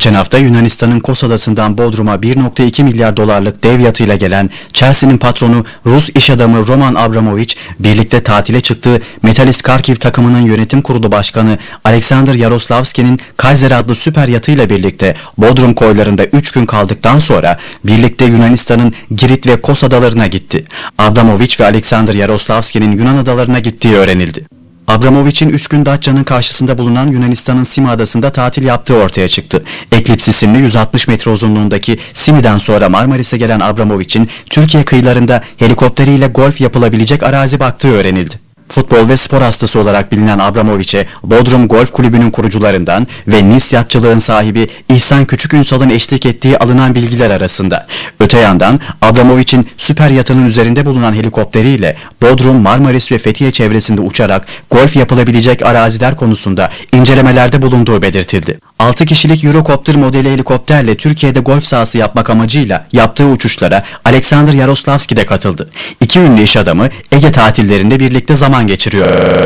Geçen hafta Yunanistan'ın Kos Adası'ndan Bodrum'a 1.2 milyar dolarlık dev yatıyla gelen Chelsea'nin patronu Rus iş adamı Roman Abramovich birlikte tatile çıktığı Metalist Kharkiv takımının yönetim kurulu başkanı Alexander Yaroslavski'nin Kaiser adlı süper yatıyla birlikte Bodrum koylarında 3 gün kaldıktan sonra birlikte Yunanistan'ın Girit ve Kos adalarına gitti. Abramovich ve Alexander Yaroslavski'nin Yunan adalarına gittiği öğrenildi. Abramovich'in 3 gün Datça'nın karşısında bulunan Yunanistan'ın Simi adasında tatil yaptığı ortaya çıktı. Eklips isimli 160 metre uzunluğundaki Simi'den sonra Marmaris'e gelen Abramovich'in Türkiye kıyılarında helikopteriyle golf yapılabilecek arazi baktığı öğrenildi. Futbol ve spor hastası olarak bilinen Abramovich'e Bodrum Golf Kulübü'nün kurucularından ve Nis yatçılığın sahibi İhsan Küçükünsal'ın eşlik ettiği alınan bilgiler arasında. Öte yandan Abramovich'in süper yatının üzerinde bulunan helikopteriyle Bodrum, Marmaris ve Fethiye çevresinde uçarak golf yapılabilecek araziler konusunda incelemelerde bulunduğu belirtildi. 6 kişilik Eurocopter modeli helikopterle Türkiye'de golf sahası yapmak amacıyla yaptığı uçuşlara Alexander Yaroslavski de katıldı. İki ünlü iş adamı Ege tatillerinde birlikte zaman geçiriyor.